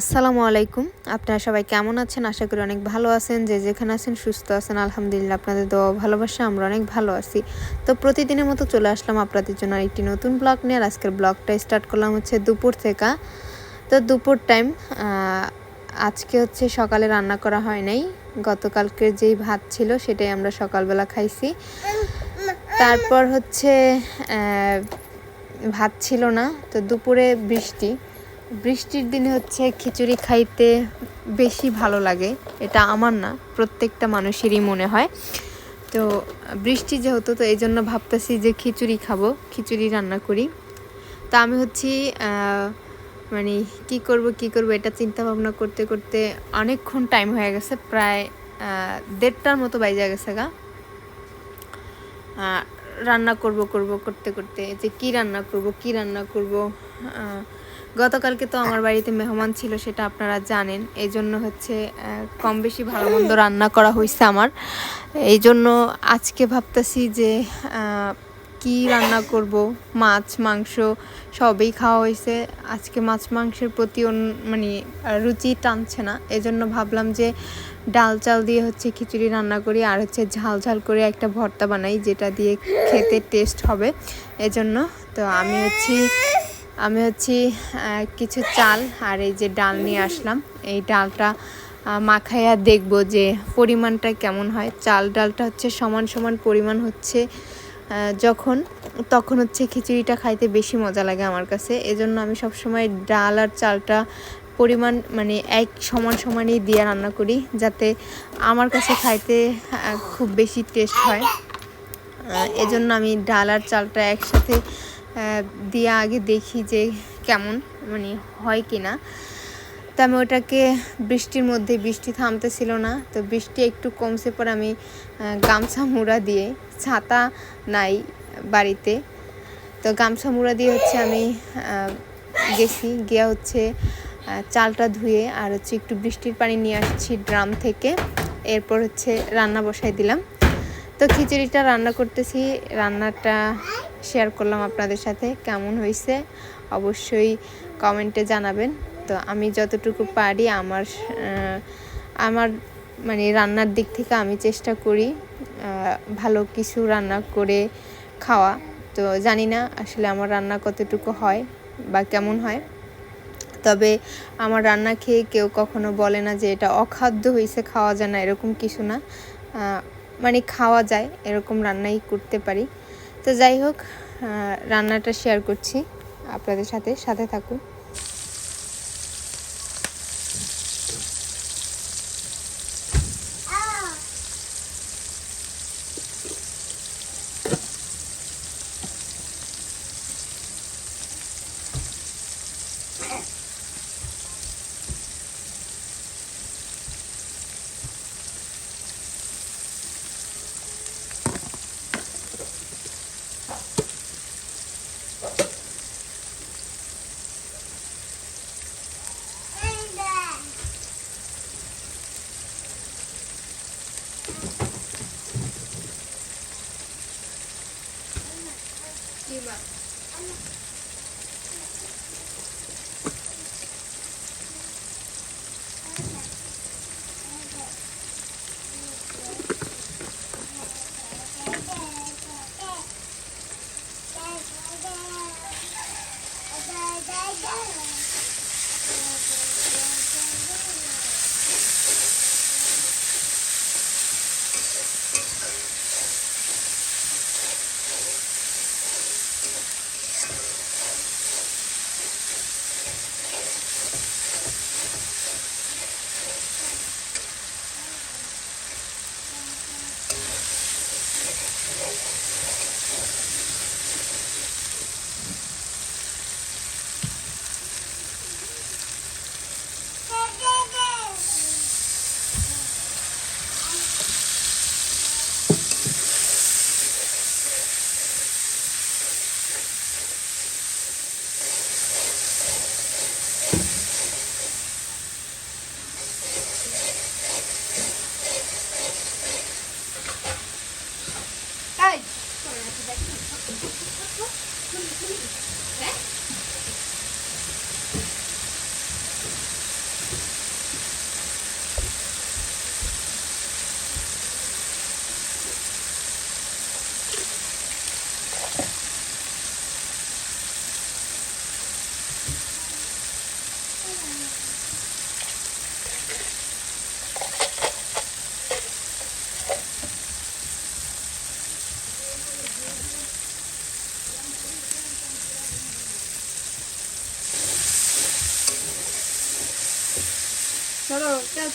আসসালামু আলাইকুম। আপনারা সবাই কেমন আছেন? আশা করি অনেক ভালো আছেন। যে যেখানে আছেন সুস্থ আছেন। আলহামদুলিল্লাহ, আপনাদের দোয়া ভালোবাসা আমরা অনেক ভালো আছি। তো প্রতিদিনের মতো চলে আসলাম আপনাদের জন্য একটি নতুন ব্লগ নিয়ে। আর আজকের ব্লগটা স্টার্ট করলাম হচ্ছে দুপুর থেকে। তো দুপুর টাইম আজকে হচ্ছে সকালে রান্না করা হয় নাই। গতকালকের যেই ভাত ছিল, সেটাই আমরা সকালবেলা খাইছি। তারপর হচ্ছে ভাত ছিল না। তো দুপুরে বৃষ্টি। বৃষ্টির দিনে হচ্ছে খিচুড়ি খাইতে বেশি ভালো লাগে। এটা আমার না, প্রত্যেকটা মানুষেরই মনে হয়। তো বৃষ্টি যেহেতু, তো এই জন্য ভাবতেছি যে খিচুড়ি খাব, খিচুড়ি রান্না করি। তা আমি হচ্ছি মানে কি করব কি করব এটা চিন্তা ভাবনা করতে করতে অনেকক্ষণ টাইম হয়ে গেছে, প্রায় দেড়টার মতো বাইজা গেছে গা। রান্না করব করব, করতে করতে, যে কি রান্না করব, কি রান্না করব গতকালকে তো আমার বাড়িতে মেহমান ছিল, সেটা আপনারা জানেন। এই জন্য হচ্ছে কম বেশি ভালো মন্দ রান্না করা হয়েছে আমার। এই জন্য আজকে ভাবতেছি যে কি রান্না করব? মাছ, মাংস সবই খাওয়া হয়েছে আজকে মাছ, মাংসের প্রতি মানে রুচি টানছে না। এজন্য ভাবলাম যে, ডাল চাল দিয়ে হচ্ছে খিচুড়ি রান্না করি, আর হচ্ছে ঝাল ঝাল করে একটা ভর্তা বানাই, যেটা দিয়ে খেতে টেস্ট হবে। এজন্য তো আমি হচ্ছি আমি হচ্ছি কিছু চাল আর এই যে ডাল নিয়ে আসলাম। এই ডালটা মাখাইয়া দেখব যে পরিমাণটা কেমন হয়। চাল ডালটা হচ্ছে সমান সমান পরিমাণ হচ্ছে যখন, তখন হচ্ছে খিচুড়িটা খাইতে বেশি মজা লাগে আমার কাছে। এজন্য আমি সবসময় ডাল আর চালটা পরিমাণ মানে এক সমান সমানই দিয়ে রান্না করি, যাতে আমার কাছে খাইতে খুব বেশি টেস্ট হয়। এজন্য আমি ডাল আর চালটা একসাথে দিয়ে আগে দেখি যে কেমন মানে হয় কি না তো আমি ওটাকে বৃষ্টির মধ্যে, বৃষ্টি থামতে ছিল না। তো বৃষ্টি একটু কমছে পর আমি গামছা মুড়া দিয়ে, ছাতা নাই বাড়িতে। তো গামছা মুড়া দিয়ে হচ্ছে আমি গেছি। গিয়া হচ্ছে চালটা ধুয়ে আর হচ্ছে একটু বৃষ্টির পানি নিয়ে আসছি ড্রাম থেকে। এরপর হচ্ছে রান্না বসাই দিলাম। তো খিচুড়িটা রান্না করতেছি। রান্নাটা শেয়ার করলাম আপনাদের সাথে, কেমন হয়েছে অবশ্যই কমেন্টে জানাবেন। তো আমি যতটুকু পারি আমার আমার মানে রান্নার দিক থেকে আমি চেষ্টা করি ভালো কিছু রান্না করে খাওয়া। তো জানি না আসলে আমার রান্না কতটুকু হয় বা কেমন হয়। তবে আমার রান্না খেয়ে কেউ কখনো বলে না যে এটা অখাদ্য হয়েছে খাওয়া যায় না, এরকম কিছু না। মানে খাওয়া যায়, এরকম রান্নাই করতে পারি। তো যাই হোক রান্নাটা শেয়ার করছি। আপনাদের সাথে সাথে থাকুন।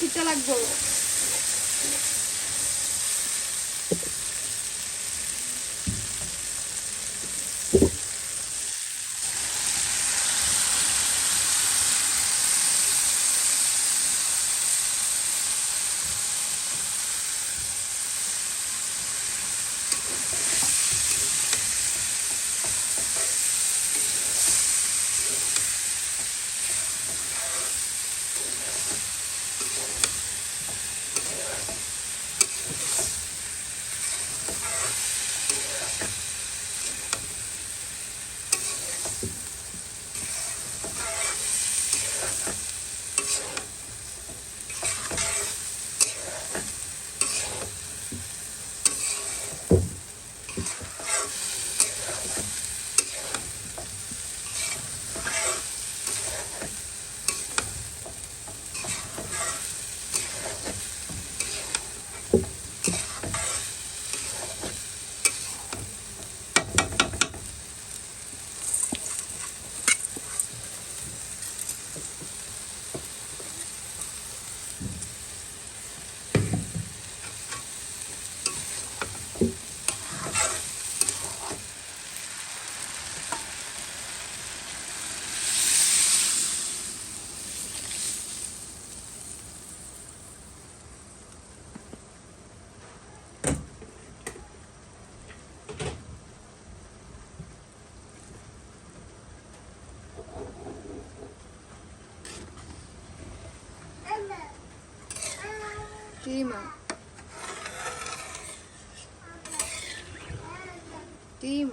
ছিটা লাগবো 第一嘛第一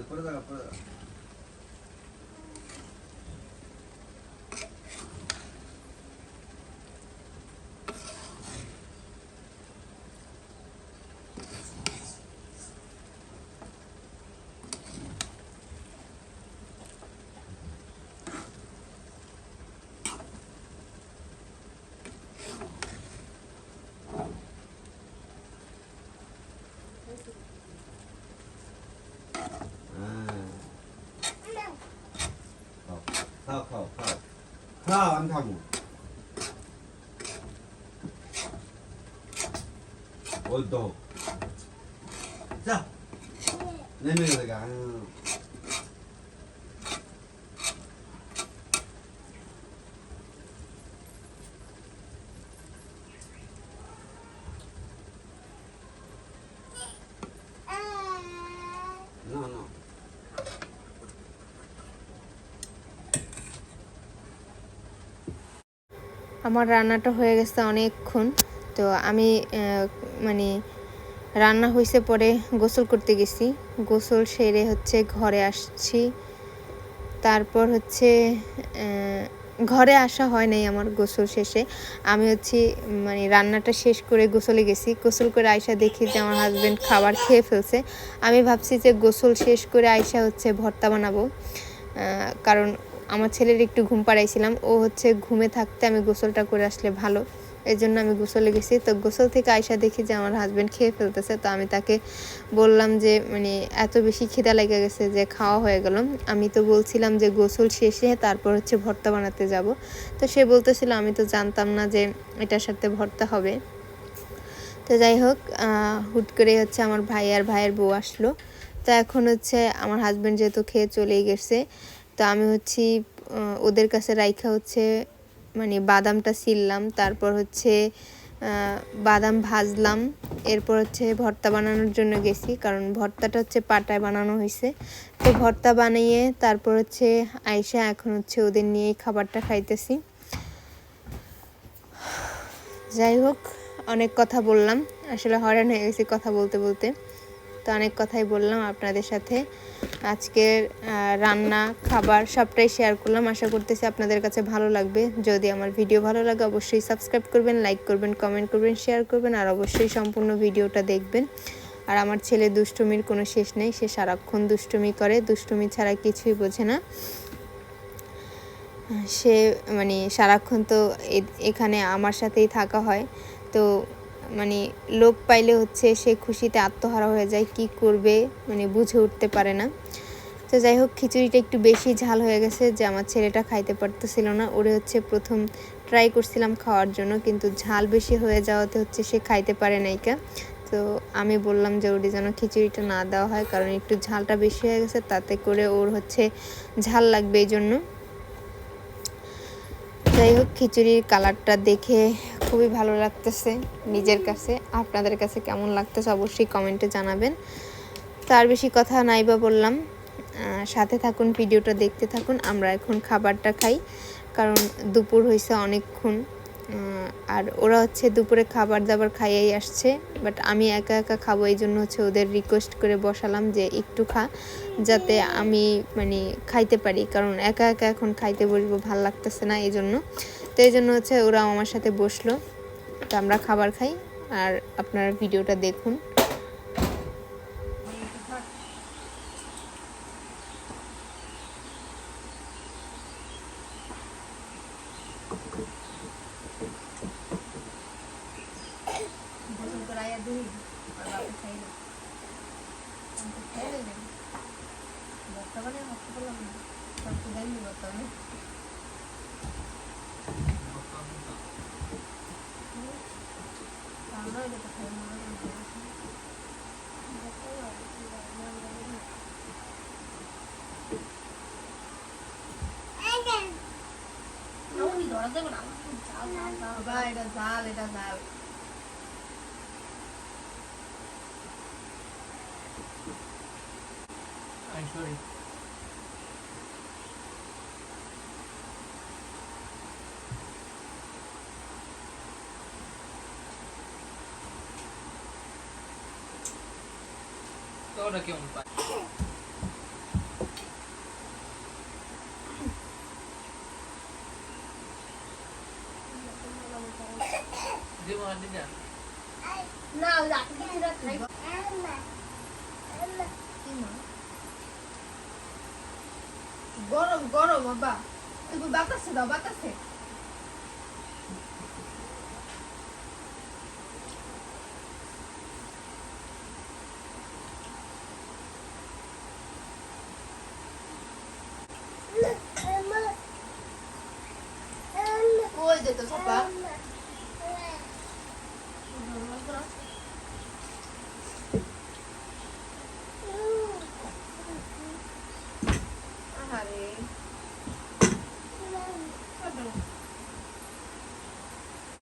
அது புரிதா புரிதா খাও আমি খাব ওই তো যা নেমে গেছে গা না না আমার রান্নাটা হয়ে গেছে অনেকক্ষণ। তো আমি মানে রান্না হয়েছে পরে গোসল করতে গেছি। গোসল সেরে হচ্ছে ঘরে আসছি। তারপর হচ্ছে ঘরে আসা হয় নাই আমার গোসল শেষে। আমি হচ্ছে মানে রান্নাটা শেষ করে গোসলে গেছি। গোসল করে আয়সা দেখি যে আমার হাজব্যান্ড খাবার খেয়ে ফেলছে। আমি ভাবছি যে গোসল শেষ করে আয়সা হচ্ছে ভর্তা বানাবো। কারণ আমার ছেলের একটু ঘুম পাড়াইছিলাম। ও হচ্ছে ঘুমে থাকতে আমি গোসলটা করে আসলে ভালো। এই জন্য আমি গোসলে গেছি। তো গোসল থেকে আয়সা দেখি যে আমার হাজব্যান্ড খেয়ে ফেলতেছে। তো আমি তাকে বললাম যে মানে এত বেশি খিদা লেগে গেছে যে খাওয়া হয়ে গেল। আমি তো বলছিলাম যে গোসল শেষে তারপর হচ্ছে ভর্তা বানাতে যাব। তো সে বলতেছিল, আমি তো জানতাম না যে এটার সাথে ভর্তা হবে। তো যাই হোক হুট করে হচ্ছে আমার ভাই আর ভাইয়ের বউ আসলো। তো এখন হচ্ছে আমার হাজব্যান্ড যেহেতু খেয়ে চলেই গেছে তো আমি হচ্ছি ওদের কাছে রাইখা হচ্ছে মানে বাদামটা ছিললাম তারপর হচ্ছে বাদাম ভাজলাম, এরপর হচ্ছে ভর্তা বানানোর জন্য গেছি, কারণ ভর্তাটা হচ্ছে পাটায় বানানো হয়েছে। তো ভর্তা বানিয়ে তারপর হচ্ছে আয়সা এখন হচ্ছে ওদের নিয়েই খাবারটা খাইতেছি। যাই হোক, অনেক কথা বললাম, আসলে হয়রান হয়ে গেছি কথা বলতে বলতে। তো অনেক কথাই বললাম আপনাদের সাথে। আজকের রান্না, খাবার সবটাই শেয়ার করলাম। আশা করতেছি আপনাদের কাছে ভালো লাগবে। যদি আমার ভিডিও ভালো লাগে, অবশ্যই সাবস্ক্রাইব করবেন লাইক করবেন কমেন্ট করবেন শেয়ার করবেন, আর অবশ্যই সম্পূর্ণ ভিডিওটা দেখবেন। আর আমার ছেলে দুষ্টুমির কোনো শেষ নেই। সে সারাক্ষণ দুষ্টুমি করে। দুষ্টুমি ছাড়া কিছুই বোঝে না। সে মানে সারাক্ষণ তো এখানে আমার সাথেই থাকা হয়। তো মানে লোক পাইলে হচ্ছে সে খুশিতে আত্মহারা হয়ে যায়, কি করবে মানে বুঝে উঠতে পারে না। তো যাই হোক, খিচুড়িটা একটু বেশি ঝাল হয়ে গেছে যে আমার ছেলেটা খাইতে পারতেছিল না। ওরে হচ্ছে প্রথম ট্রাই করছিলাম খাওয়ার জন্য, কিন্তু ঝাল বেশি হয়ে যাওয়াতে হচ্ছে সে খাইতে পারে নাইকা তো আমি বললাম যে ওটি যেন খিচুড়িটা না দেওয়া হয়, কারণ একটু ঝালটা বেশি হয়ে গেছে, তাতে করে ওর হচ্ছে ঝাল লাগবে এই জন্য যাই হোক, খিচুড়ির কালারটা দেখে খুবই ভালো লাগতেছে নিজের কাছে। আপনাদের কাছে কেমন লাগতেছে অবশ্যই কমেন্টে জানাবেন। তার বেশি কথা নাই বা বললাম। সাথে থাকুন, ভিডিওটা দেখতে থাকুন। আমরা এখন খাবারটা খাই, কারণ দুপুর হয়েছে অনেকক্ষণ। আর ওরা হচ্ছে দুপুরে খাবার দাবার খাইয়েই আসছে বাট আমি একা একা খাব এই জন্য হচ্ছে ওদের রিকোয়েস্ট করে বসালাম যে একটু খা, যাতে আমি মানে খাইতে পারি, কারণ একা একা এখন খাইতে বসবো ভালো লাগতেছে না এই জন্য। তো এই জন্য হচ্ছে ওরা আমার সাথে বসল, তো আমরা খাবার খাই, আর আপনারা ভিডিওটা দেখুন। vui Các bạn thấy được Không có thế được Bottones hoặc không có lòng Trong khi đánh như bottones Còn nói cho tập thể mọi người Bye, that's all, that's all. I'm sorry. তো ওটা কেমন পায় দেবো আর দিদা না রাতে কিছুটা খাই গরম গরম বাবা। তুমি বাতাসে দাও বাতাসে।